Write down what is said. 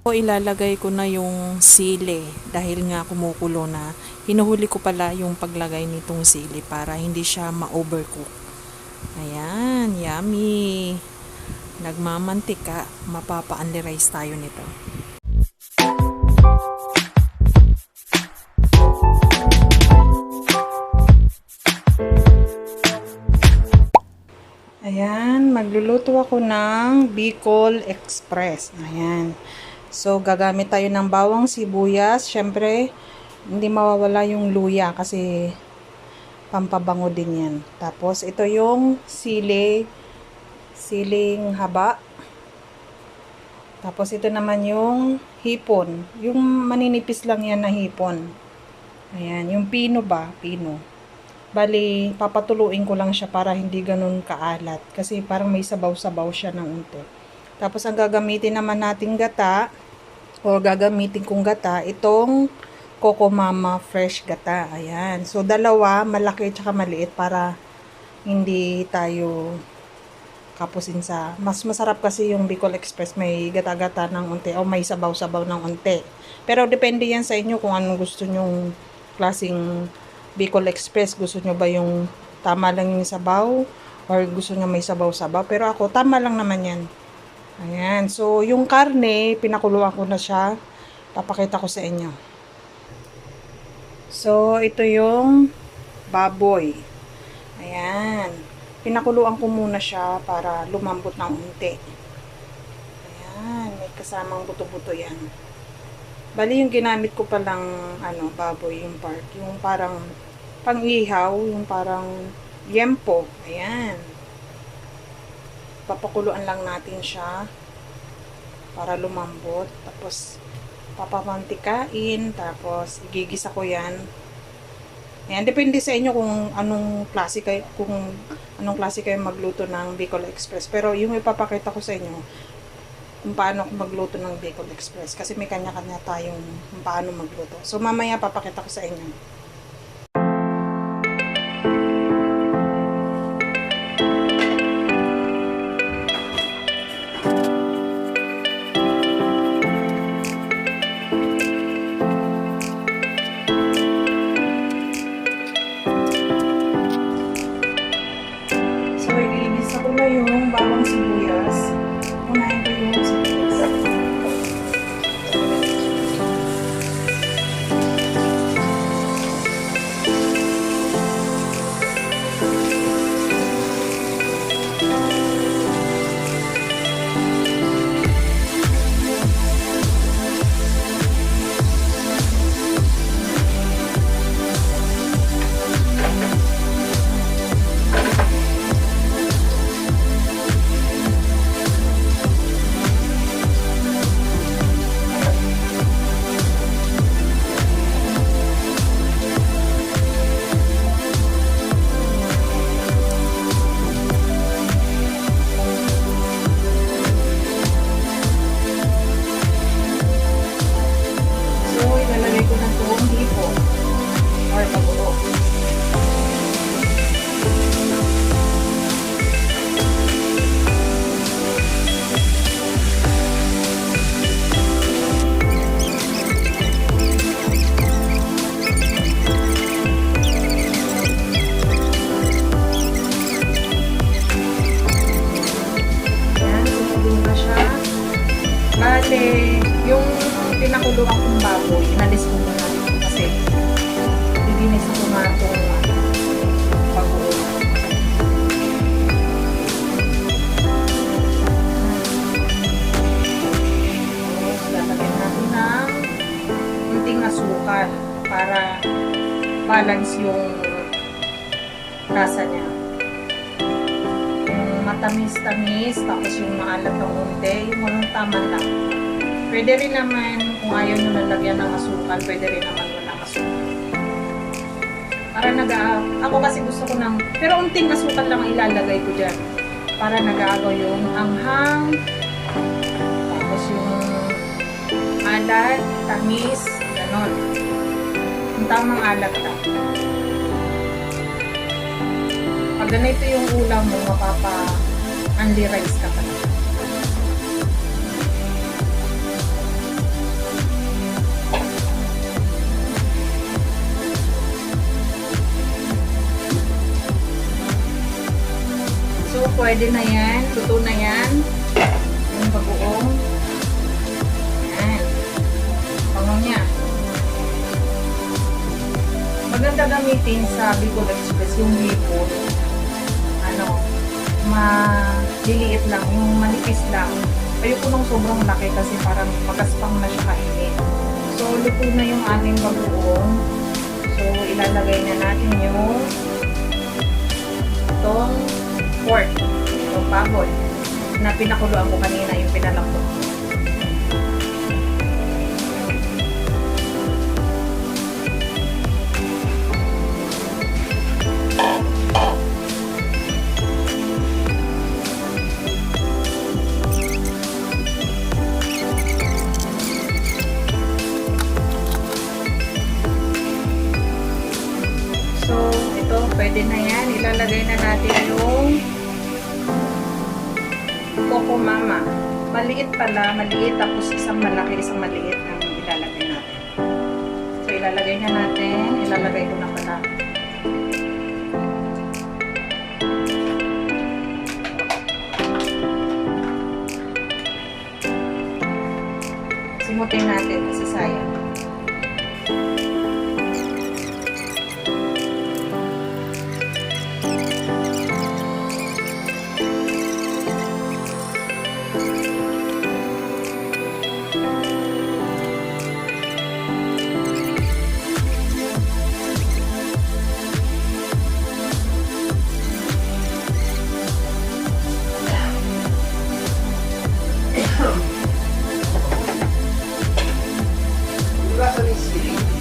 O ilalagay ko na yung sili dahil nga kumukulo na. Hinuhuli ko pala yung paglagay nitong sili para hindi siya ma-overcook. Ayan, yummy. Nagmamantika, mapapa-unli-rice tayo nito. Ayan, magluluto ako ng Bicol Express. Ayan. So, gagamit tayo ng bawang sibuyas. Siyempre, hindi mawawala yung luya kasi pampabango din yan. Tapos, ito yung sili, siling haba. Tapos, ito naman yung hipon. Yung maninipis lang yan na hipon. Ayan, yung pino ba? Pino. Bali, papatuluin ko lang siya para hindi ganun kaalat. Kasi parang may sabaw-sabaw siya ng unti. Tapos, ang gagamitin naman nating gata, o gagamitin kong gata, itong Coco Mama Fresh Gata. Ayan. So, dalawa, malaki at maliit para hindi tayo kapusin sa... Mas masarap kasi yung Bicol Express may gata-gata ng unti o may sabaw-sabaw ng unti. Pero depende yan sa inyo kung anong gusto nyong klaseng Bicol Express. Gusto nyo ba yung tama lang yung sabaw or gusto nyo may sabaw-sabaw. Pero ako, tama lang naman yan. Ayan. So, yung karne, pinakuluan ko na siya. Papakita ko sa inyo. So, ito yung baboy. Ayan. Pinakuluan ko muna siya para lumambot ng unti. Ayan. May kasamang buto-buto yan. Bali, yung ginamit ko palang, ano, baboy, yung part. Yung parang pang-ihaw, yung parang yempo. Ayan. Papakuluan lang natin siya para lumambot. Tapos, papamantikain. Tapos, igigisa ko yan. Ayan, depende sa inyo kung anong klase kayo, kung anong klase kayo magluto ng Bicol Express. Pero yung ipapakita ko sa inyo, kung paano ako magluto ng Bicol Express. Kasi may kanya-kanya tayong kung paano magluto. So, mamaya papakita ko sa inyo. Pinakuluan kong baboy, inalis ko muna kasi linis ko nga itong pag-uwi. Lalagyan natin ng kunting asukal para balance yung lasa niya. Yung matamis-tamis, tapos yung maalat ng unti, yung walang tama lang. Pwede rin naman, kung ayaw nyo lalagyan ng asukal, pwede rin naman walang asukal. Para nag ako kasi gusto ko ng, pero unting asukal lang ang ilalagay ko dyan. Para nag-aagaw yung anghang, tapos yung alat, tamis, ganon. Yung tamang alat lang. Pag ganito yung ulam mo, mapapa unli rice ka talaga. Pwede na yan. Luto na yan. Yung bagoong. Yan. Pango niya. Maganda gamitin sa Bicol Express yung hipon. Ano, maliliit lang, yung manipis lang. Ayoko nung sobrang laki kasi parang magaspang na siya kainin. So, luto na yung ating bagoong. So, ilalagay na natin yung itong pork, itong baboy na pinakuluan ko kanina yung pinalambot ko. So, ito, pwede na yan. Ilalagay na natin Coco Mama. Maliit pala, maliit. Tapos isang malaki, isang maliit ang ilalagay natin. So, ilalagay na natin. Ilalagay ko na pala. Simutin natin kasi sayang. Curitiba.